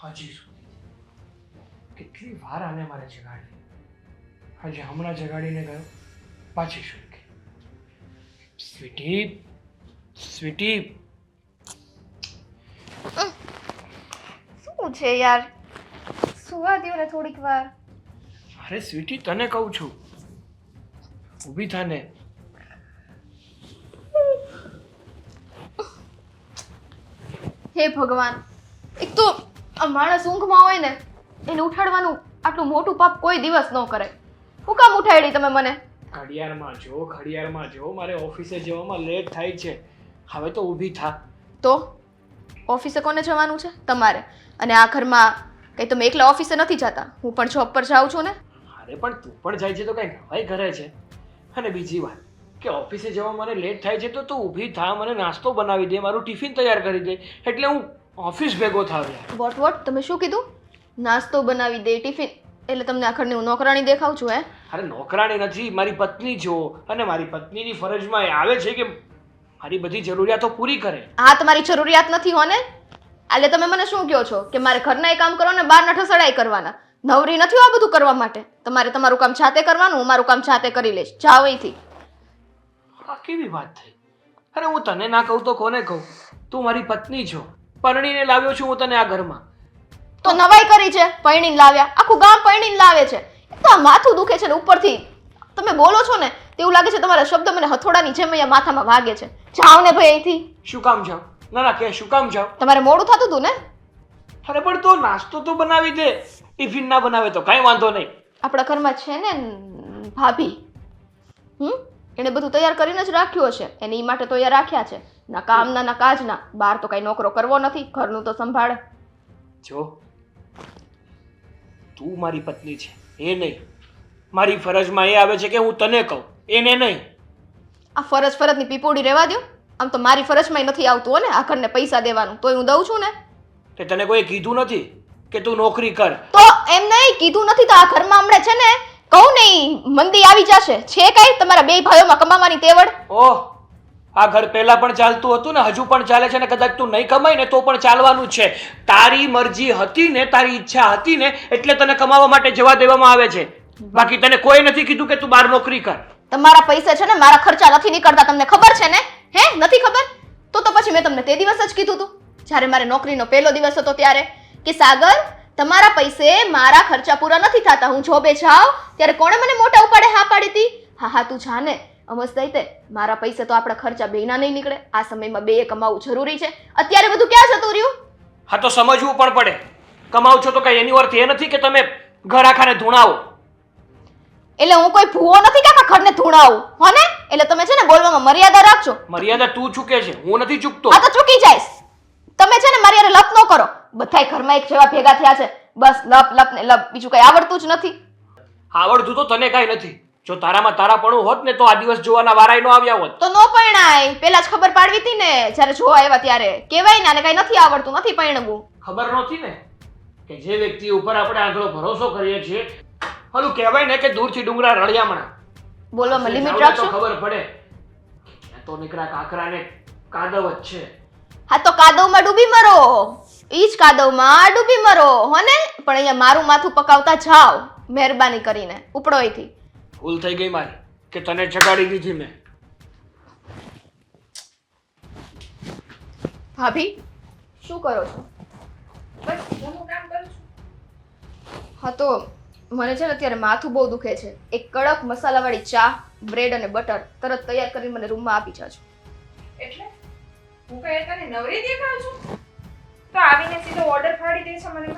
હજી સુધી કેટલી વાર આને મારે જગાડી. આજે હમણાં જગાડીને ગયો પાછી શું સ્વીટી સ્વીટી. શું છે યાર? સુવા દ્યો ને થોડીક વાર. અરે સ્વીટી તને કહું છું. ઊભી થાને હે ભગવાન એક તો આ માણસ ઊંઘમાં હોય ને એને ઉઠાડવાનું આટલું મોટું પાપ કોઈ દિવસ ન કરે. હું કામ ઉઠાડી તમે મને? ઘડિયાળમાં જો ઘડિયાળમાં જો મારે ઓફિસે જવામાં લેટ થાય છે. હવે તો ઊભી થા. તો? ઓફિસે કોને જવાનું છે? તમારે. અને આ ઘરમાં કંઈ તમે એકલા ઓફિસે નથી જતા? હું પણ જોબ પર જાઉં છું ને? અરે પણ તું પણ જાય છે તો કઈ નવાઈ ઘરે છે. અને બીજી વાત કે ઓફિસે જવા મને લેટ થાય છે તો તું ઊભી થા મને નાસ્તો બનાવી દે મારું ટિફિન તૈયાર કરી દે. એટલે હું ઓફિસ ભેગો થાવ્યા વોટ વોટ તમે શું કીધું? નાસ્તો બનાવી દે ટિફિન. એટલે તમને આખરને હું નોકરાણી દેખાવ છું હે? અરે નોકરાણી નથી મારી પત્ની છો. અને મારી પત્નીની ફરજમાં એ આવે છે કે મારી બધી જરૂરિયાતો પૂરી કરે. હા તમારી જરૂરિયાત નથી હોને? એટલે તમે મને શું કહો છો? કે મારે ઘરના કામ કરો ને બહાર ઠસડાઈ કરવાના. નવરી નથી આ બધું કરવા માટે. તમારે તમારું કામ જાતે કરવાનું હું મારું કામ જાતે કરી લઈશ. જાઓ અહીંથી. આ કેવી વાત થઈ? અરે હું તને ના કહું તો કોને કહું? તું મારી પત્ની છો. પરણીને લાવ્યો છું હું તને આ ઘરમાં. તો નવાઈ કરી છે પરણીને લાવ્યા. આખું ગામ પૈણીને લાવે છે. તો આ માથું દુખે છે ને ઉપરથી. તમે બોલો છો ને તેવું લાગે છે તમારા શબ્દ મને હથોડાની જેમ અહીંયા માથામાં વાગે છે. જાઓ ને ભાઈ અહીંથી. શું કામ જાવ ના ના કે શું કામ જાવ તમારે મોડું થતું હતું ને? અરે પણ તો નાસ્તો તો બનાવી દે. ટિફિન ના બનાવે તો કાંઈ વાંધો નહીં. આપણા ઘરમાં છે ને ભાભી. હમ? એણે બધું તૈયાર કરીને જ રાખ્યું હશે. એને એ માટે તૈયાર રાખ્યા છે. ના કામના ના કાજના બહાર તો કઈ નોકરો કરવો નથી ઘરનું તો સંભાળે. જો તું મારી પત્ની છે એ નહીં. મારી ફરજમાં એ આવે છે કે હું તને કહું એને નહીં. આ ફરજ ફરજની પીપોડી રહેવા દો આમ તો મારી ફરજમાં નથી આવતું હો ને આ ઘરને પૈસા દેવાનું. તોય હું દઉં છું ને. તે તને કોઈ કીધું નથી કે તું નોકરી કર? તો એમ નહીં કીધું નથી તો આ ઘરમાં હમણાં છે ને કહું નહીં મંદી આવી જશે. છે કઈ? તમારા બે ભાઈઓમાં કમાવાની તેવડ? ઓહ આ ઘર પહેલા પણ ચાલતું હતું ને, હજુ પણ ચાલે છે ને, કદાચ તું નહીં કમાય ને, તો પણ ચાલવાનું છે. તારી મરજી હતી ને, તારી ઈચ્છા હતી ને, એટલે તને કમાવા માટે જવા દેવામાં આવે છે. બાકી તને કોઈ નથી કીધું કે તું બહાર નોકરી કર. તમારા પૈસા છે ને, મારા ખર્ચા નથી નીકળતા, તમને ખબર છે ને? હે, નથી ખબર? તો તો પછી મેં તમને તે દિવસ જ કીધું હતું જ્યારે મારે નોકરીનો પહેલો દિવસ હતો ત્યારે કે, સાગર, તમારા પૈસે મારા ખર્ચા પૂરા નથી થતા. હું જોબે જાઉં. ત્યારે કોણે મને મોટા ઉપાડે હા પાડી હતી? હા હા, તું જાને. અમસ દઈતે મારા પૈસે તો આપણા ખર્ચા બેના નહીં નીકળે. આ સમયમાં બે કમાવું જરૂરી છે. અત્યારે બધું ક્યાં જતું રહ્યું? હા તો સમજવું પણ પડે. કમાવ છો તો કઈ એની અર્થ એ નથી કે તમે ઘર આખાને ધૂણાવો. એટલે હું કોઈ ભૂવો નથી કે આખા ઘરને ધૂણાવું? હો ને? એટલે તમે છે ને બોલવામાં મર્યાદા રાખજો. મર્યાદા તું ચૂકે છે. હું નથી ચૂકતો. હા તો ચૂકી જઈશ. તમે છે ને મારી હારે લપ ન કરો. બધાય ઘરમાં એક જેવા ભેગા થયા છે. બસ લપ લપ ને લપ. બીજું કઈ આવડતું જ નથી. આવડતું તો તને કાંઈ નથી. જો તારામાં તારાપણું હોત ને તો આ દિવસ જોવાના વારાય નો આવ્યા હોત. તો નો પરણાય. પેલા જ ખબર પાડવી હતી ને જ્યારે જોવા આવ્યા ત્યારે. કેવાય ને આને કઈ નથી આવડતું નથી પરણવું. ખબર નહોતી ને કે જે વ્યક્તિ ઉપર આપણે આગળ ભરોસો કરીએ છીએ. હલું કહેવાય ને કે દૂરથી ડુંગરા રળિયામણા. બોલવામાં લિમિટ ને રાખશો? ખબર પડે. આ તો નીકળા કાકરાને કાદવ જ છે. હા તો કાદવમાં ડૂબી મરો. ઈ જ કાદવમાં ડૂબી મરો હો ને પણ અહીંયા મારું માથું પકાવતા જાઓ મહેરબાની કરીને ઉપડો અહીંથી ભૂલ થઈ ગઈ મારી કે તને જગાડી દીધી મેં. ભાભી શું કરો છો? બસ હું કામ કરું છું. હા તો મને છે ને અત્યારે માથું બહુ દુખે છે. એક કડક મસાલાવાળી ચા બ્રેડ અને બટર તરત તૈયાર કરીને મને રૂમમાં આપી જાજો. એટલે? હું કઈ તને નવરી દેખાવ છું. તો આવીને સીધો ઓર્ડર ફાડી દે છે મને.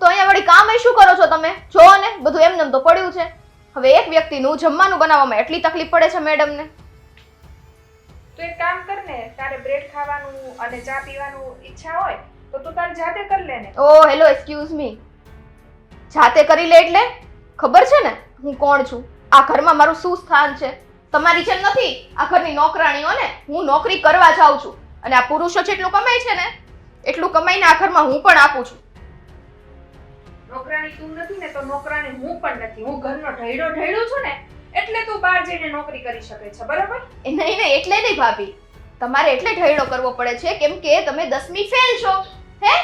તો અહીંયા વળી કામ એ શું કરો છો તમે? જો ને બધું એમને તો પડ્યું છે. હવે એક વ્યક્તિનું જમવાનું બનાવવામાં એટલી તકલીફ પડે છે મેડમને. તો એક કામ કર ને તારે બ્રેડ ખાવાનું અને ચા પીવાનું ઈચ્છા હોય તો તું તારે જાતે કરી લે ને. ઓ હેલો એક્સક્યુઝ મી જાતે કરી લે એટલે? ખબર છે ને? હું કોણ છું? આ ઘરમાં મારું શું સ્થાન છે? તમારી જેમ નથી. આ ઘરની નોકરાણીઓ ને હું નોકરી કરવા જાઉં છું. અને આ પુરુષો જેટલું કમાય છે ને એટલું કમાઈને આ ઘરમાં હું પણ આપું છું. નોકરાણી તું નથી ને તો નોકરાણી હું પણ નથી. હું ઘરનો ઢૈડો ઢૈડો છું ને એટલે તું બહાર જઈને નોકરી કરી શકે છે બરાબર? એ નહીં નહીં એટલે નહીં ભાભી. તમારે એટલે ઢૈડો કરવો પડે છે કેમ કે તમે દસમી ફેલ છો. હે?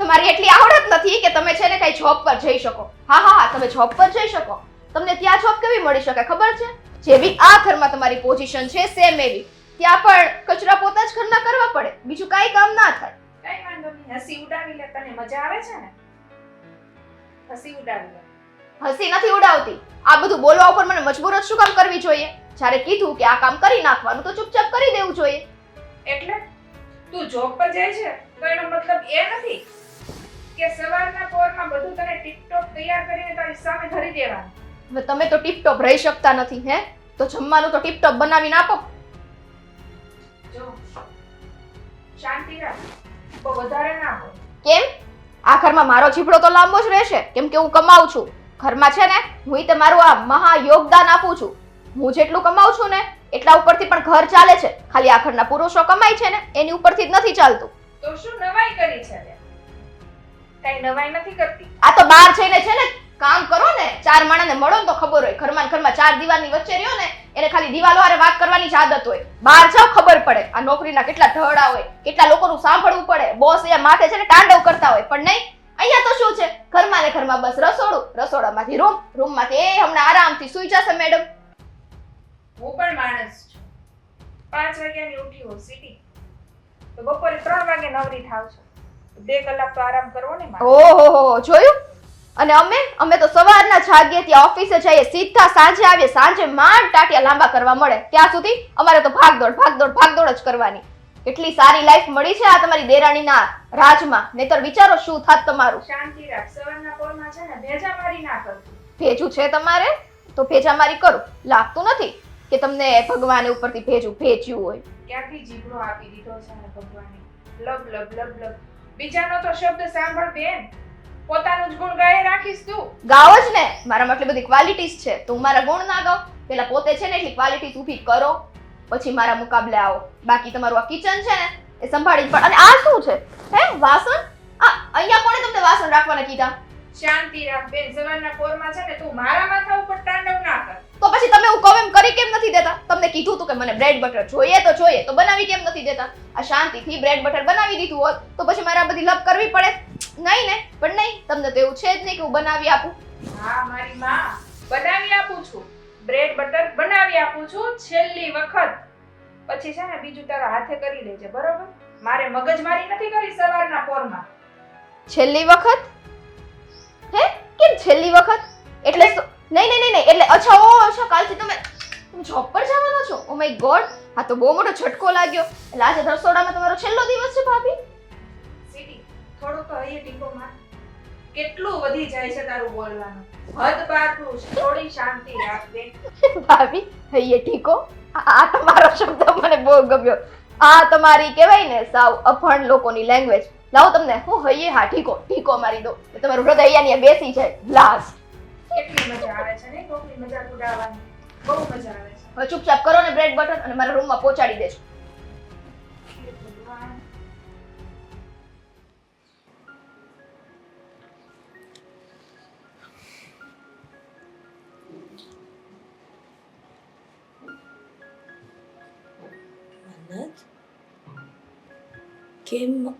તમારી એટલી આવડત નથી કે તમે છે ને કઈ જોબ પર જઈ શકો. હા હા હા તમે જોબ પર જઈ શકો. તમને ત્યાં જોબ કેવી મળી શકે ખબર છે? જેવી આ ઘરમાં તમારી પોઝિશન છે સેમ એવી. ત્યાં પણ કચરા પોતા જ ઘરના કરવા પડે. બીજું કાંઈ કામ ના થાય. કઈ વાંધો નહીં. હસી ઉડાવી લે તને મજા આવે છે ને? હસી ઉડાવી લે હસી નથી ઉડાવતી. આ બધું બોલવા ઉપર મને મજબૂર જ શું કામ કરવી જોઈએ? જ્યારે કીધું કે આ કામ કરી નાખવાનું તો ચૂપચાપ કરી દેવું જોઈએ. એટલે તું જોબ પર જાય છે તો એનો મતલબ એ નથી કે સવારના પોરમાં બધું તને ટીપટોપ તૈયાર કરીને તારી સામે ધરી દેવાનું. તમે તો ટીપટોપ રહી શકતા નથી હે? તો જમવાનું તો ટીપટોપ બનાવીને આપો. જો શાંતિ રાખ. બહુ વધારે ના હોય. કેમ? આ ઘરમાં મારો જીભડો તો લાંબો જ રહેશે. કેમ કે હું કમાઉં છું. ઘરમાં છે ને હું તમારું આ મહા યોગદાન આપું છું. હું જેટલું કમાઉં છું ને એટલા ઉપરથી પણ ઘર ચાલે છે. ખાલી આ ઘરના પુરુષો કમાય છે ને એની ઉપરથી જ નથી ચાલતું. તો શું નવાઈ કરી છે કઈ નવાઈ નથી કરતી? આ તો બહાર જઈને છે ને કામ કરો ને ચાર માણસને મળો ને તો ખબર હોય. ઘરમાં ને ઘરમાં ચાર દિવાલની વચ્ચે રહ્યો ને એને ખાલી દિવાલો હારે વાત કરવાની જ આદત હોય. બહાર જાઓ ખબર પડે. આ નોકરીના કેટલા ધડા હોય કેટલા લોકોનું સાંભળવું પડે. બોસ એ માથે છે ને તાંડવ કરતા હોય. પણ નહીં અહીંયા તો શું છે? ઘરમાં ને ઘરમાં બસ રસોડું રસોડામાંથી રૂમ રૂમમાંથી એ હમણાં આરામથી સુઈ જશે મેડમ હું પણ માણસ છું. પાંચ વાગ્યાની ઉઠી હું સીટી તો બપોરે ત્રણ વાગે નવરી થાવ છું. બે કલાક તો આરામ કરવો ને ઓહો જોયું? અને અમે અમે તો સવારના જાગીએ ત્યાં ઓફિસે જઈએ સીધા સાંજે આવીએ સાંજે માંડ ટાટિયા લાંબા કરવા મળે. ત્યાં સુધી અમારે તો ભાગદોડ ભાગદોડ ભાગદોડ જ કરવાની. એટલી સારી લાઈફ મળી છે આ તમારી દેરાણીના રાજમાં. નહીતર વિચારો શું થાત તમારું? શાંતિ રાખ. સવારના પોરમાં છે ને ભેજા મારી ના કરતી. ભેજું છે તમારે? તો ભેજા મારી કરું. લાગતું નથી કે તમને ભગવાન ઉપરથી ભેજું ભેજ્યું હોય. ક્યાંથી જીભડો આપી દીધો છે ને ભગવાને? લબ લબ લબ લબ. બીજાનો તો શબ્દ સાંભળ બેન. પોતાનું જ ગુણ ગાય રાખીશ તું. ગાઓ જ ને. મારામાં એટલી બધી ક્વોલિટીઝ છે. તો હું મારા ગુણ ના ગાઉં. પેલા પોતે છે ને એટલી ક્વોલિટીઝ ઊભી કરો. પછી મારા મુકાબલે આવો. બાકી તમારું આ કિચન છે ને એ સંભાળી પણ અને આ શું છે? હે વાસણ? આ અહીંયા કોણે તમને વાસણ રાખવાના કીધા? શાંતિ રાખ બેન. સવારના પોરમાં છે ને તું મારા માથા ઉપર તાંડવ ના કર. તો પછી તમે હું કહું એમ કરી કેમ નથી દેતા? તમને કીધું હતું કે મને બ્રેડ બટર જોઈએ તો જોઈએ. તો બનાવી કેમ નથી દેતા? આ શાંતિથી બ્રેડ બટર બનાવી દીધું હોત તો પછી મારે બધી લપ કરવી પડે. નહીં ને પણ નહીં તમને તો એવું છે જ નહીં કે હું બનાવી આપું. હા મારી માં બનાવી આપું છું. બ્રેડ બટર બનાવી આપું છું છેલ્લી વખત. પછી છે ને બીજું તારા હાથે કરી લેજે બરોબર? મારે મગજમારી નથી કરી સવારના પોરમાં. છેલ્લી વખત? હે? કેમ છેલ્લી વખત? એટલે નહીં નહીં નહીં એટલે અચ્છા ઓ અચ્છા કાલથી તમે જોબ પર જવાનો છો? ઓ માય ગોડ આ તો બહુ મોટો ઝટકો લાગ્યો. એટલે આજે રસોડામાં તમારો છેલ્લો દિવસ છે ભાભી. થોડું તો અહીંયા ટીકો માર કેટલું વધી જાય છે તારું બોલવાનું? હદ પારનું થોડી શાંતિ રાખ બેન ભાભી હૈયે ટીકો આ તમારો શબ્દ મને બહુ ગમ્યો. આ તમારી કહેવાય ને સાવ અફણ લોકોની લેંગ્વેજ લાવો તમને હું હૈયે હા ઠીકો ઠીકો મારી દો તમારું હૃદય અહીંયા બેસી જાય. લાસ્ટ કેટલી મજા આવે છે ને? કોકની મજાક ઉડાવવાની. બહુ મજા આવે છે. હવે ચૂપચાપ કરો ને બ્રેડ બટર અને મારા રૂમમાં પહોંચાડી દેજો. કેમ?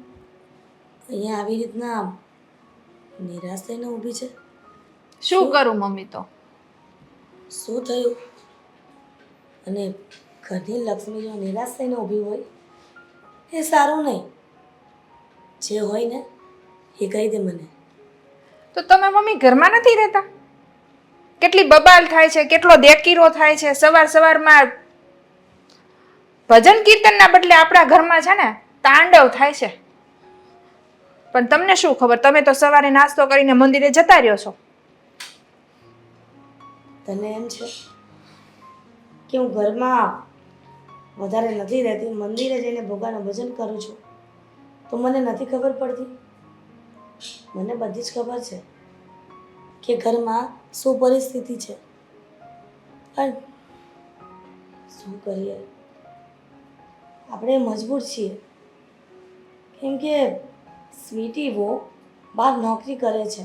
અહીંયા આવી રીતના નિરાશ થઈને ઊભી છે. શું કરું મમ્મી તો? શું થયું? અને ઘરની લક્ષ્મી જો નિરાશ થઈને ઊભી હોય એ સારું નહીં. જે હોય ને એ કહી દે મને. તો તમે મમ્મી ઘરમાં નથી રહેતા? કેટલી બબાલ થાય છે કેટલો દેકીરો થાય છે સવાર સવારમાં ભજન કીર્તનના બદલે આપણા ઘરમાં છે ને તાંડવ થાય છે. પણ તમને શું ખબર? તમે તો સવારે નાસ્તો કરીને મંદિરે જતા રહ્યો છો. તને એમ છે કે હું ઘરમાં વધારે નથી રહેતી, મંદિરે જઈને ભગવાનનું ભજન કરું છું, તો મને નથી ખબર પડતી? મને બધી જ ખબર છે કે ઘરમાં શું પરિસ્થિતિ છે. પણ શું કરીએ? આપણે મજબૂર છીએ. કેમ કે સ્વીટી વો બહાર નોકરી કરે છે.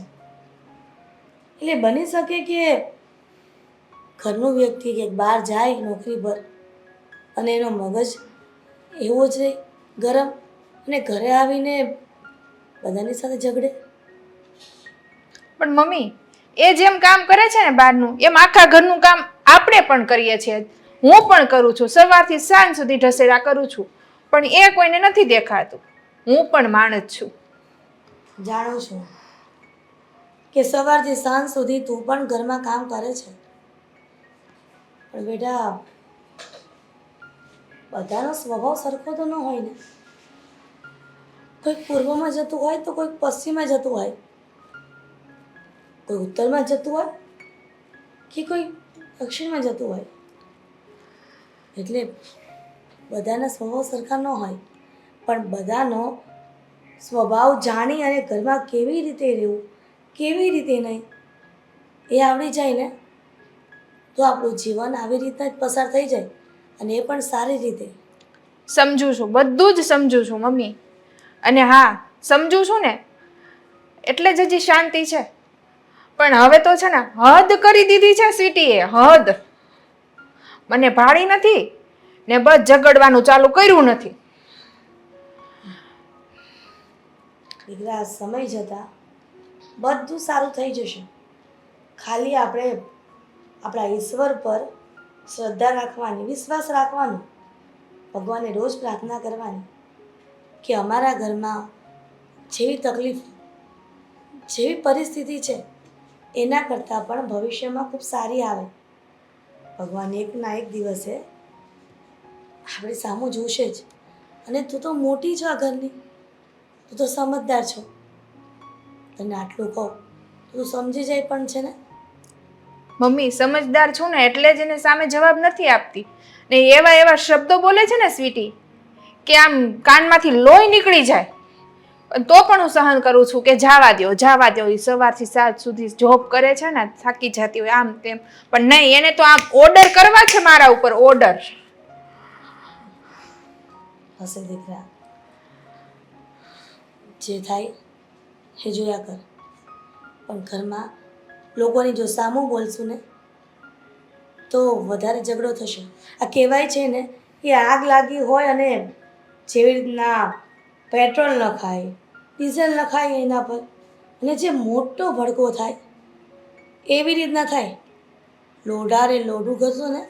એટલે બની શકે કે ઘરનું વ્યક્તિ કે બહાર જાય નોકરી પર અને એનો મગજ એવો જ ગરમ અને ઘરે આવીને બધાની સાથે ઝઘડે. પણ મમ્મી, એ જેમ કામ કરે છે ને બહારનું, એમ આખા ઘરનું કામ આપણે પણ કરીએ છીએ. હું પણ કરું છું. સવારથી સાંજ સુધી ઢસેડા કરું છું. પણ એ કોઈને નથી દેખાતું. હું પણ માણસ છું. જાણું છું કે સવારથી સાંજ સુધી તું પણ ઘરમાં કામ કરે છે. પણ બેટા, બધાનો સ્વભાવ સરખો તો ન હોય ને. કોઈક પૂર્વમાં જતું હોય તો કોઈક પશ્ચિમમાં જતું હોય. કોઈ ઉત્તરમાં જતું હોય કે કોઈ દક્ષિણમાં જતું હોય. એટલે બધાના સ્વભાવ સરખા ન હોય. પણ બધાનો સ્વભાવ જાણી અને ઘરમાં કેવી રીતે રહેવું, કેવી રીતે નહીં, એ આવડી જાય ને? તો આપણું જીવન આવી રીતના જ પસાર થઈ જાય અને એ પણ સારી રીતે. સમજુ છું, બધું જ સમજુ છું મમ્મી. અને હા, સમજુ છું ને, એટલે જ હજી શાંતિ છે. પણ હવે તો છે ને, હદ કરી દીધી છે સ્વીટીએ હદ. મને ભાળી નથી ને બસ ઝઘડવાનું ચાલુ કર્યું નથી. દીકરા સમય જતાં બધું સારું થઈ જશે. ખાલી આપણે આપણા ઈશ્વર પર શ્રદ્ધા રાખવાની, વિશ્વાસ રાખવાનો ભગવાને રોજ પ્રાર્થના કરવાની કે અમારા ઘરમાં જેવી તકલીફ, જેવી પરિસ્થિતિ છે, એના કરતાં પણ ભવિષ્યમાં ખૂબ સારી આવે. ભગવાન એકના એક દિવસે આપણી સામું જોશે જ. અને તું તો મોટી છો આ ઘરની. તું તો સમજદાર છો. તને આટલું કહું તું સમજી જાય પણ છે ને? મમ્મી સમજદાર છું ને એટલે જ એને સામે જવાબ નથી આપતી. ને એવા એવા શબ્દો બોલે છે ને સ્વીટી કે આમ કાનમાંથી લોહી નીકળી જાય. તો પણ હું સહન કરું છું કે જાવા દ્યો જાવા દ્યો એ સવારથી સાંજ સુધી જોબ કરે છે ને થાકી જતી હોય આમ તેમ. પણ નહીં એને તો આમ ઓર્ડર કરવા છે મારા ઉપર ઓર્ડર હશે દીકરા. જે થાય એ જોયા કર. પણ ઘરમાં લોકોની જો સામું બોલશું ને, તો વધારે ઝઘડો થશે. આ કહેવાય છે ને કે આગ લાગી હોય અને જેવી રીતના પેટ્રોલ ન ખાય, ડીઝલ ન ખાય એના પર, અને જે મોટો ભડકો થાય, એવી રીતના થાય. લોઢારે લોઢું ઘસો ને,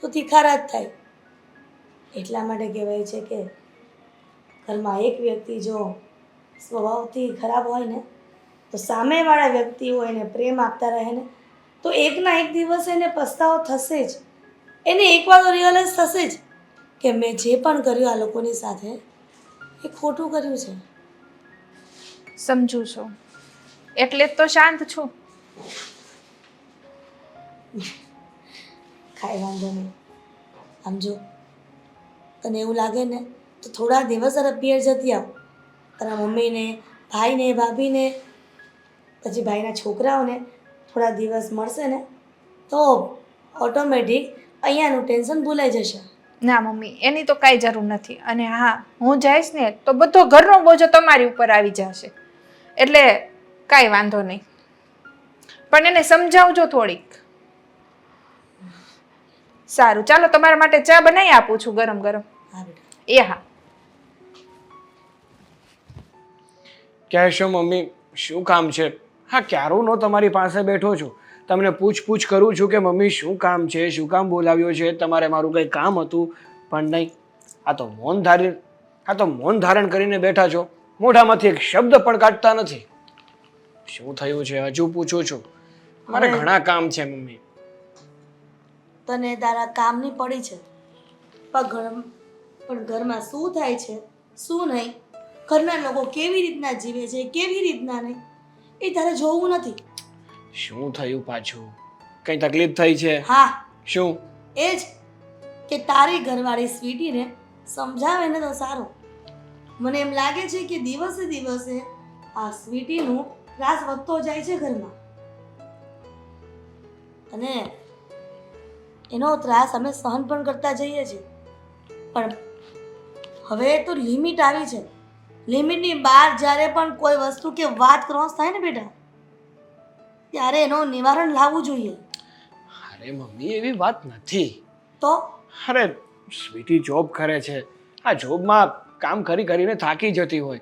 તો તીખારા જ થાય. એટલા માટે કહેવાય છે કે ઘરમાં એક વ્યક્તિ જો સ્વભાવથી ખરાબ હોય ને તો સામેવાળા વ્યક્તિ હોય એને પ્રેમ આપતા રહે ને તો એકના એક દિવસ એને પસ્તાવો થશે જ. એને એકવાર તો રિયલાઇઝ થશે જ કે મેં જે પણ કર્યું આ લોકોની સાથે એ ખોટું કર્યું છે. સમજુ છું. એટલે જ તો શાંત છું. કાંઈ વાંધો નહીં. આમ જો તને એવું લાગે ને તો થોડા દિવસ તારા પિયર જતી આવ. તારા મમ્મીને ભાઈને ભાભીને પછી ભાઈના છોકરાઓને થોડા દિવસ મળશે ને તો ઓટોમેટિક અહીંયાનું ટેન્શન ભૂલાઈ જશે. ના મમ્મી એની તો કાંઈ જરૂર નથી. અને હા હું જઈશ ને તો બધો ઘરનો બોજો તમારી ઉપર આવી જશે. એટલે કાંઈ વાંધો નહીં. પણ એને સમજાવજો થોડીક. સારું ચાલો તમારા માટે ચા બનાવી આપું છું ગરમ ગરમ. હા બેટા. એ હા. કહેશો મમ્મી શું કામ છે? હા ક્યારું નો તમારી પાસે બેઠો છું. તમને પૂછપૂછ કરું છું કે મમ્મી શું કામ છે? શું કામ બોલાવ્યો છે? તમારે મારું કંઈ કામ હતું? પણ નહીં. આ તો મૌન ધારી આ તો મૌન ધારણ કરીને બેઠા છો. મોઢામાંથી એક શબ્દ પણ કાઢતા નથી. શું થયું છે? હજુ પૂછું છું. મારે ઘણા કામ છે મમ્મી. તને તારા કામની પડી છે. પણ ઘર પણ ઘરમાં શું થાય છે? શું નહીં? ઘરના લોકો કેવી રીતના જીવે છે કેવી રીતના નહીં એ તારે જોવું નથી. શું થયું પાછું? કઈ તકલીફ થઈ છે? હા. શું? એ જ કે તારી ઘરવાળી સ્વીટીને સમજાવે ને તો સારું. મને એમ લાગે છે કે દિવસે દિવસે આ સ્વીટીનું ત્રાસ વધતો જાય છે ઘરમાં. અને એનો ત્રાસ અમે સહન પણ કરતા જઈએ છીએ. પણ હવે તો લિમિટ આવી છે. લિમિટની બહાર જ્યારે પણ કોઈ વસ્તુ કે વાત ક્રોસ થાય ને બેટા ત્યારે એનું નિવારણ લાવવું જોઈએ. અરે મમ્મી એવી વાત નથી. તો? અરે સ્વીટી જોબ કરે છે. આ જોબમાં કામ કરી કરીને થાકી જતી હોય.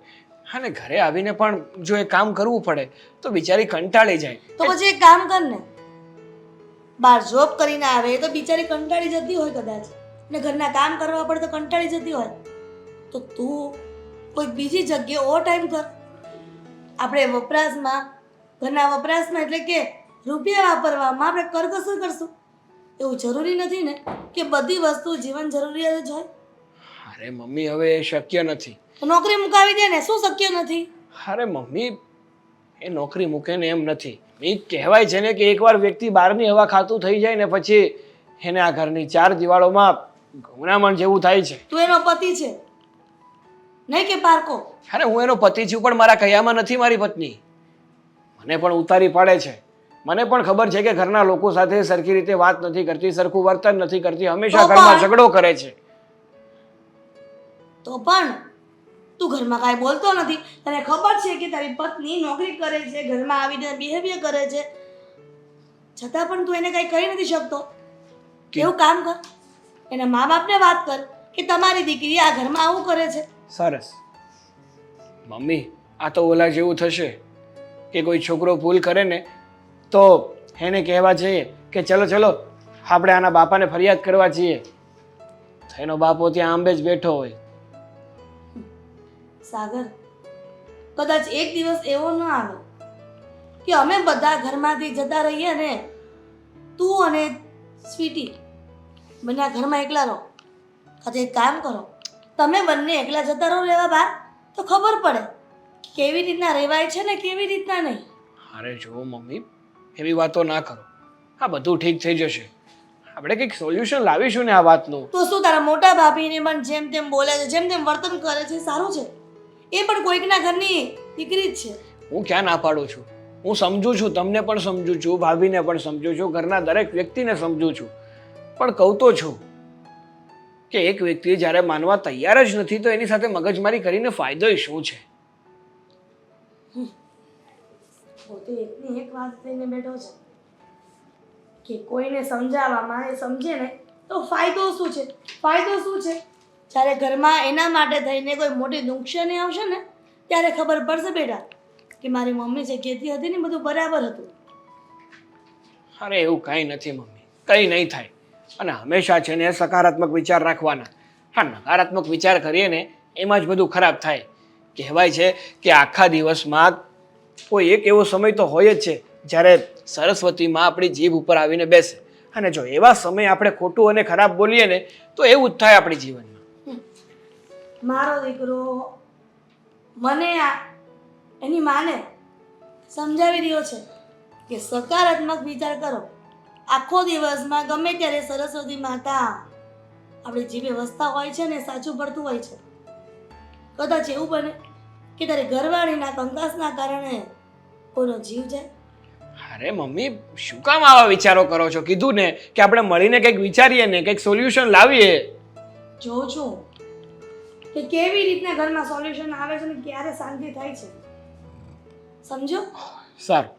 અને ઘરે આવીને પણ જો એ કામ કરવું પડે તો બિચારી કંટાળી જાય. તો પછી એક કામ કર ને. બહાર જોબ કરીને આવે તો બિચારી કંટાળી જતી હોય કદાચ. ને ઘરના કામ કરવા પડે તો કંટાળી જતી હોય. તો તું કોઈ બીજી જગ્યાએ ઓવર ટાઈમ કર આપણે વપરાશમાં ઘરના વપરાશમાં એટલે કે રૂપિયા વાપરવામાં આપણે કરકસર કરશું? એવું જરૂરી નથી ને કે બધી વસ્તુ જીવન જરૂરિયાત જ હોય. અરે મમ્મી હવે એ શક્ય નથી. તો નોકરી મુકાવી દે ને શું શક્ય નથી? અરે મમ્મી એ નોકરી મૂકે ને એમ નથી. એ કહેવાય છે ને કે એકવાર વ્યક્તિ બહારની હવા ખાતું થઈ જાય ને પછી એને આ ઘરની ચાર દિવાળોમાં ગુનામણ જેવું થાય છે. તું એનો પતિ છે. નહીં કે પારકો? અરે હું એનો પતિ છું પણ મારા કયામાં નથી મારી પત્ની. મને પણ ઉતારી પાડે છે. મને પણ ખબર છે કે ઘરના લોકો સાથે સરખી રીતે વાત નથી કરતી સરખું વર્તન નથી કરતી હંમેશા ઘરમાં ઝઘડો કરે છે. તો પણ તું ઘરમાં કાંઈ બોલતો નથી. તને ખબર છે કે તારી પત્ની નોકરી કરે છે ઘરમાં આવીને બિહેવિયર કરે છે. છતાં પણ તું એને કાંઈ કહી નથી શકતો. કેવું કામ કર. એના મા બાપને વાત કર કે તમારી દીકરી આ ઘરમાં આવું કરે છે. સરસ. મમ્મી આ તો ઓલા જેવું થશે કે કોઈ છોકરો ભૂલ કરે ને તો એને કહેવા જઈએ કે ચલો ચલો આપણે આના બાપાને ફરિયાદ કરવા છીએ એનો બાપો ત્યાં આંબે જ બેઠો હોય. સાગર કદાચ એક દિવસ એવો ન આવે કે અમે બધા ઘરમાંથી જતા રહીએ ને તું અને સ્વીટી બંને ઘરમાં એકલા રહો. કાં એક કામ કરો. તમે બંને એકલા જતા રહો રહેવા બહાર તો ખબર પડે કેવી રીતના રહેવાય છે ને કેવી રીતના નહીં. અરે જુઓ મમ્મી એવી વાતો ના કરો. આ બધું ઠીક થઈ જશે. આપણે કંઈક સોલ્યુશન લાવીશું ને આ વાતનું. તો શું તારા મોટા ભાભીને પણ જેમ તેમ બોલે છે જેમ તેમ વર્તન કરે છે સારું છે? એ પણ કોઈકના ઘરની દીકરી જ છે. હું ક્યાં ના પાડું છું? હું સમજુ છું તમને પણ સમજુ છું ભાભીને પણ સમજુ છું ઘરના દરેક વ્યક્તિને સમજુ છું. પણ કહું તો છું કે એક વ્યક્તિ જ્યારે માનવા તૈયાર જ નથી તો એની સાથે મગજમારી કરીને ફાયદો શું છે? પોતે એકની એક વાત થઈને બેઠો છે કે કોઈને સમજાવવામાં એ સમજે ને તો ફાયદો શું છે? ફાયદો શું છે? જ્યારે ઘરમાં એના માટે થઈને કોઈ મોટી નુકસાની આવશે ને ત્યારે ખબર પડશે બેટા કે મારી મમ્મી જે કહેતી હતી ને બધું બરાબર હતું. અરે એવું કંઈ નથી મમ્મી. કંઈ નહીં થાય. અને હંમેશા છે ને સકારાત્મક વિચાર રાખવાના. હા, નકારાત્મક વિચાર કરીએ ને એમાં જ બધું ખરાબ થાય. કહેવાય છે કે આખા દિવસમાં કોઈ એક એવો સમય તો હોય જ છે, જ્યારે સરસ્વતીમાં આપણી જીભ ઉપર આવીને બેસે. અને જો એવા સમય આપણે ખોટું અને ખરાબ બોલીએ ને તો એવું જ થાય આપણી જીવનમાં. મારો દીકરો મને એની માને સમજાવી રહ્યો છે કે સકારાત્મક વિચાર કરો. આખો દિવસમાં ગમે ત્યારે સરસ્વતી માતા આપણે જે વ્યવસ્થા હોય છે ને સાચું પડતું હોય છે. કદાચ એવું બને કે તારે ઘરવાળીના કંકાસના કારણે કોઈનો જીવ જાય. અરે મમ્મી શું કામ આવા વિચારો કરો છો? કીધું ને કે આપણે મળીને કંઈક વિચારીએ ને કંઈક સોલ્યુશન લાવીએ. જોઉં છું કે કેવી રીતના ઘરમાં સોલ્યુશન આવે છે ને ક્યારે શાંતિ થાય છે. સમજો સારું.